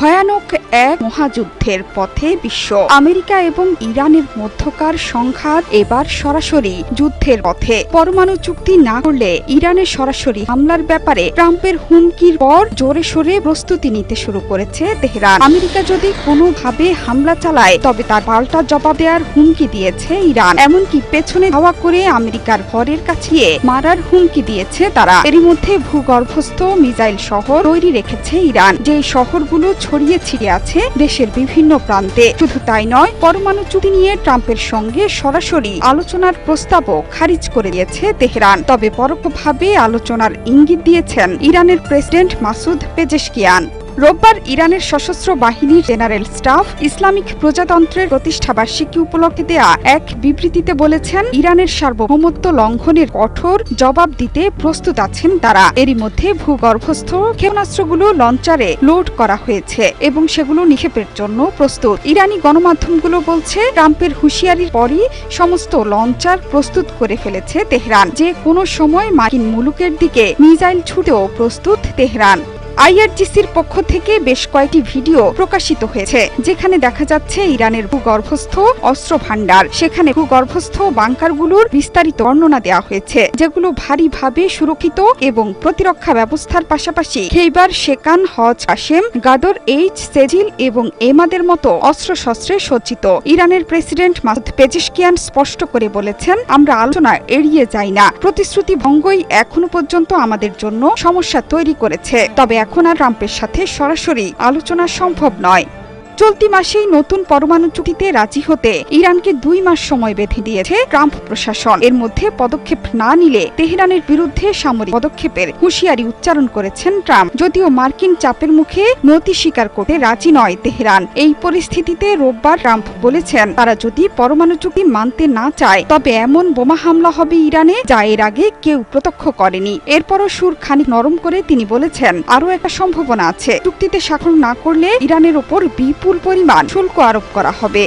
ভয়ানক এক মহাযুদ্ধের পথে বিশ্ব। আমেরিকা এবং ইরানের মধ্যকার সংঘাত এবার সরাসরি যুদ্ধের পথে। পরমাণু চুক্তি না করলে ইরানের সরাসরি হামলার ব্যাপারে ট্রাম্পের হুমকির পর জোরে সোরে প্রস্তুতি নিতে শুরু করেছে তেহরান। আমেরিকা যদি কোনোভাবে হামলা চালায়, তবে তার পাল্টা জবাব দেওয়ার হুমকি দিয়েছে ইরান। এমনকি পেছনে ধাওয়া করে আমেরিকার ঘরের কাছিয়ে মারার হুমকি দিয়েছে তারা। এরই মধ্যে ভূগর্ভস্থ মিসাইল শহর তৈরি রেখেছে ইরান। যে শহরগুলো ছড়িয়ে ছিড়ে আছে দেশের বিভিন্ন প্রান্তে। শুধু তাই নয়, পরমাণু চুক্তি নিয়ে ট্রাম্পের সঙ্গে সরাসরি আলোচনার প্রস্তাবও খারিজ করে দিয়েছে তেহরান। তবে পরোক্ষভাবে আলোচনার ইঙ্গিত দিয়েছেন ইরানের প্রেসিডেন্ট মাসুদ পেজেশকিয়ান। রোববার ইরানের সশস্ত্র বাহিনীর জেনারেল স্টাফ ইসলামিক প্রজাতন্ত্রের প্রতিষ্ঠা বার্ষিকী উপলক্ষে দেয়া এক বিবৃতিতে বলেছেন, ইরানের সার্বভৌমত্ব লঙ্ঘনের কঠোর জবাব দিতে প্রস্তুত আছেন তারা। এরই মধ্যে ভূগর্ভস্থ ক্ষেপণাস্ত্রগুলো লঞ্চারে লোড করা হয়েছে এবং সেগুলো নিক্ষেপের জন্য প্রস্তুত। ইরানি গণমাধ্যমগুলো বলছে, ট্রাম্পের হুঁশিয়ারির পরই সমস্ত লঞ্চার প্রস্তুত করে ফেলেছে তেহরান। যে কোনো সময় মার্কিন মুলুকের দিকে মিসাইল ছুটেও প্রস্তুত তেহরান। আইআরজিসির পক্ষ থেকে বেশ কয়েকটি ভিডিও প্রকাশিত হয়েছে, যেখানে দেখা যাচ্ছে ইরানের ভূগর্ভস্থ অস্ত্র ভাণ্ডার সেখানে ভূগর্ভস্থ বাংকারগুলোর বিস্তারিত বর্ণনা দেওয়া হয়েছে, যেগুলো ভারীভাবে সুরক্ষিত এবং প্রতিরক্ষা ব্যবস্থার পাশাপাশি খেইবার শেকান হজ আসেম গাদর, এইচ, সেজিল এবং এমাদের মতো অস্ত্রশস্ত্রে সজ্জিত। ইরানের প্রেসিডেন্ট মাসুদ পেজিশকিয়ান স্পষ্ট করে বলেছেন, আমরা আলোচনা এড়িয়ে যাই না। প্রতিশ্রুতি ভঙ্গই এখনও পর্যন্ত আমাদের জন্য সমস্যা তৈরি করেছে। তবে এখন আর ট্রাম্পের সাথে সরাসরি আলোচনা সম্ভব নয়। চলতি মাসেই নতুন পরমাণু চুক্তিতে রাজি হতে ইরানকে দুই মাস সময় বেঁধে দিয়েছে ট্রাম্প প্রশাসন। এর মধ্যে পদক্ষেপ না নিলে তেহরানের বিরুদ্ধে সামরিক পদক্ষেপের হুঁশিয়ারি উচ্চারণ করেছেন ট্রাম্প। যদিও মার্কিন চাপের মুখে নতি স্বীকার করতে রাজি নয় তেহরান। এই পরিস্থিতিতে রোববার ট্রাম্প বলেছেন, তারা যদি পরমাণু চুক্তি মানতে না চায়, তবে এমন বোমা হামলা হবে ইরানে যা এর আগে কেউ প্রত্যক্ষ করেনি। এরপরও সুর খানিক নরম করে তিনি বলেছেন, আরও একটা সম্ভাবনা আছে। চুক্তিতে স্বাক্ষর না করলে ইরানের ওপর বিপুল পরিমাণ শুল্ক আরোপ করা হবে।